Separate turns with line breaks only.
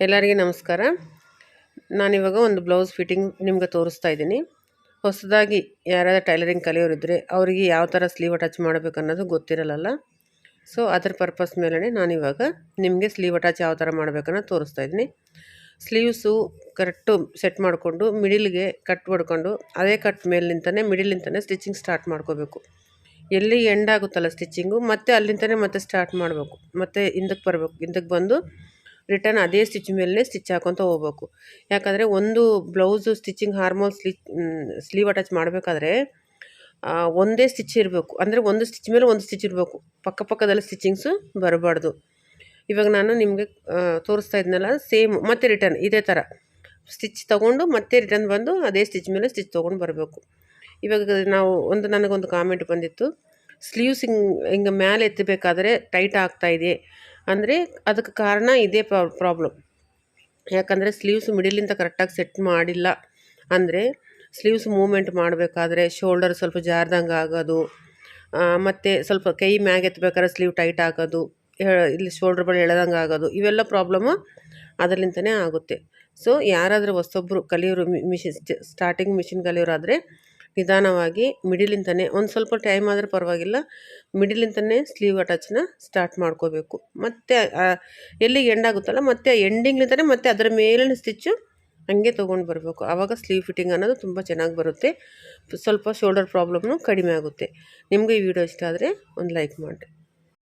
ಎಲ್ಲರಿಗೆ ನಮಸ್ಕಾರ. ನಾನಿವಾಗ ಒಂದು ಬ್ಲೌಸ್ ಫಿಟ್ಟಿಂಗ್ ನಿಮ್ಗೆ ತೋರಿಸ್ತಾ ಇದ್ದೀನಿ. ಹೊಸದಾಗಿ ಯಾರಾದ್ರೂ ಟೈಲರಿಂಗ್ ಕಲಿಯೋರಿದ್ದರೆ ಅವರಿಗೆ ಯಾವ ಥರ ಸ್ಲೀವ್ ಅಟ್ಯಾಚ್ ಮಾಡಬೇಕು ಅನ್ನೋದು ಗೊತ್ತಿರಲ್ಲ ಸೊ, ಅದರ ಪರ್ಪಸ್ ಮೇಲೇ ನಾನಿವಾಗ ನಿಮಗೆ ಸ್ಲೀವ್ ಅಟ್ಯಾಚ್ ಯಾವ ಥರ ಮಾಡಬೇಕನ್ನೋ ತೋರಿಸ್ತಾ ಇದ್ದೀನಿ. ಸ್ಲೀವ್ಸು ಕರೆಕ್ಟು ಸೆಟ್ ಮಾಡಿಕೊಂಡು ಮಿಡಿಲ್ಗೆ ಕಟ್ ಹೊಡ್ಕೊಂಡು ಅದೇ ಕಟ್ ಮೇಲಿಂದನೇ ಮಿಡಿಲಿಂದನೇ ಸ್ಟಿಚಿಂಗ್ ಸ್ಟಾರ್ಟ್ ಮಾಡ್ಕೋಬೇಕು. ಎಲ್ಲಿ ಎಂಡ್ ಆಗುತ್ತಲ್ಲ ಸ್ಟಿಚಿಂಗು, ಮತ್ತೆ ಅಲ್ಲಿಂದನೇ ಮತ್ತೆ ಸ್ಟಾರ್ಟ್ ಮಾಡಬೇಕು. ಮತ್ತೆ ಹಿಂದಕ್ಕೆ ಬರಬೇಕು. ಹಿಂದಕ್ಕೆ ಬಂದು ರಿಟರ್ನ್ ಅದೇ ಸ್ಟಿಚ್ ಮೇಲೆ ಸ್ಟಿಚ್ ಹಾಕೊತ ಹೋಗ್ಬೇಕು. ಯಾಕಂದರೆ ಒಂದು ಬ್ಲೌಸು ಸ್ಟಿಚಿಂಗ್ ಹಾರ್ಮೋನ್ ಸ್ಲಿ ಸ್ಲೀವ್ ಅಟ್ಯಾಚ್ ಮಾಡಬೇಕಾದ್ರೆ ಒಂದೇ ಸ್ಟಿಚ್ ಇರಬೇಕು. ಅಂದರೆ ಒಂದು ಸ್ಟಿಚ್ ಮೇಲೆ ಒಂದು ಸ್ಟಿಚ್ ಇರಬೇಕು. ಪಕ್ಕ ಪಕ್ಕದಲ್ಲಿ ಸ್ಟಿಚಿಂಗ್ಸು ಬರಬಾರ್ದು. ಇವಾಗ ನಾನು ನಿಮಗೆ ತೋರಿಸ್ತಾ ಇದ್ನಲ್ಲ, ಸೇಮ್ ಮತ್ತೆ ರಿಟರ್ನ್ ಇದೇ ಥರ ಸ್ಟಿಚ್ ತೊಗೊಂಡು ಮತ್ತೆ ರಿಟರ್ನ್ ಬಂದು ಅದೇ ಸ್ಟಿಚ್ ಮೇಲೆ ಸ್ಟಿಚ್ ತೊಗೊಂಡು ಬರಬೇಕು. ಇವಾಗ ನಾವು ಒಂದು, ನನಗೊಂದು ಕಾಮೆಂಟ್ ಬಂದಿತ್ತು. ಸ್ಲೀವ್ಸ್ ಹಿಂಗೆ ಹಿಂಗೆ ಮೇಲೆ ಎತ್ತಬೇಕಾದ್ರೆ ಟೈಟ್ ಆಗ್ತಾಯಿದೆ ಅಂದರೆ ಅದಕ್ಕೆ ಕಾರಣ ಇದೇ ಪ್ರಾಬ್ಲಮ್ ಯಾಕಂದರೆ ಸ್ಲೀವ್ಸ್ ಮಿಡಿಲಿಂದ ಕರೆಕ್ಟಾಗಿ ಸೆಟ್ ಮಾಡಿಲ್ಲ ಅಂದರೆ ಸ್ಲೀವ್ಸ್ ಮೂಮೆಂಟ್ ಮಾಡಬೇಕಾದ್ರೆ ಶೋಲ್ಡರ್ ಸ್ವಲ್ಪ ಜಾರ್ದಂಗೆ ಆಗೋದು ಮತ್ತು ಸ್ವಲ್ಪ ಕೈ ಮ್ಯಾಗ ಎತ್ತಬೇಕಾದ್ರೆ ಸ್ಲೀವ್ ಟೈಟ್ ಆಗೋದು ಇಲ್ಲಿ ಶೋಲ್ಡರ್ ಬಳಿ ಎಳೆದಂಗೆ ಆಗೋದು, ಇವೆಲ್ಲ ಪ್ರಾಬ್ಲಮ್ಮು ಅದರಿಂದನೇ ಆಗುತ್ತೆ. ಸೊ ಯಾರಾದರೂ ಹೊಸೊಬ್ಬರು ಕಲಿಯೋರು ಮಿಷಿನ್ ಸ್ಟಾರ್ಟಿಂಗ್ ಮಿಷಿನ್ ಕಲಿಯೋರಾದರೆ ನಿಧಾನವಾಗಿ ಮಿಡಿಲಿಂದನೇ ಒಂದು ಸ್ವಲ್ಪ ಟೈಮ್ ಆದರೆ ಪರವಾಗಿಲ್ಲ, ಮಿಡಿಲಿಂದನೇ ಸ್ಲೀವ್ ಅಟ್ಯಾಚನ್ನ ಸ್ಟಾರ್ಟ್ ಮಾಡ್ಕೋಬೇಕು. ಮತ್ತು ಎಲ್ಲಿಗೆ ಎಂಡ್ ಆಗುತ್ತಲ್ಲ, ಮತ್ತು ಎಂಡಿಂಗ್ಲಿಂದನೇ ಮತ್ತೆ ಅದರ ಮೇಲಿನ ಸ್ಟಿಚ್ಚು ಹಂಗೆ ತೊಗೊಂಡು ಬರಬೇಕು. ಆವಾಗ ಸ್ಲೀವ್ ಫಿಟ್ಟಿಂಗ್ ಅನ್ನೋದು ತುಂಬ ಚೆನ್ನಾಗಿ ಬರುತ್ತೆ. ಸ್ವಲ್ಪ ಶೋಲ್ಡರ್ ಪ್ರಾಬ್ಲಮ್ನು ಕಡಿಮೆ ಆಗುತ್ತೆ. ನಿಮಗೆ ಈ ವಿಡಿಯೋ ಇಷ್ಟ ಆದರೆ ಒಂದು ಲೈಕ್ ಮಾಡಿರಿ.